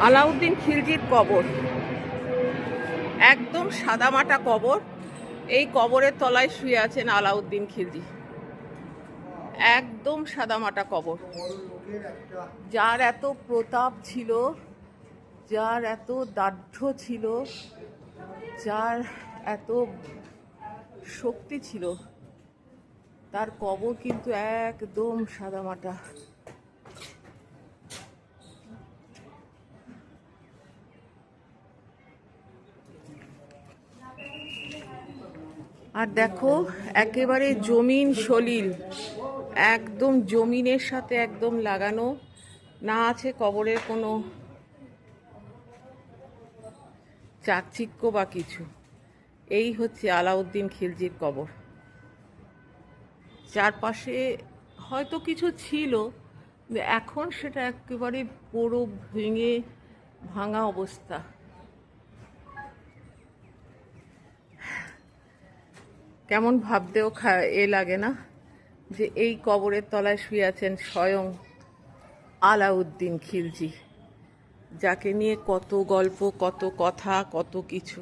আলাউদ্দিন খিলজির কবর। একদম সাদামাটা কবর। এই কবরের তলায় শুয়ে আছেন আলাউদ্দিন খিলজি। একদম সাদামাটা কবর। যার এত প্রতাপ ছিল, যার এত দার্ঢ্য ছিল, যার এত শক্তি ছিল, তার কবর কিন্তু একদম সাদামাটা। আর দেখো, একেবারে জমিন সলিল। একদম জমিনের সাথে একদম লাগানো। না আছে কবরের কোনো চাকচিক্য বা কিছু। এই হচ্ছে আলাউদ্দিন খিলজির কবর। চারপাশে হয়তো কিছু ছিল, এখন সেটা একেবারে পুরো ভেঙে ভাঙা অবস্থা। কেমন ভাবতেও এ লাগে না যে এই কবরের তলায় শুয়ে আছেন স্বয়ং আলাউদ্দিন খিলজি, যাকে নিয়ে কত গল্প, কত কথা, কত কিছু।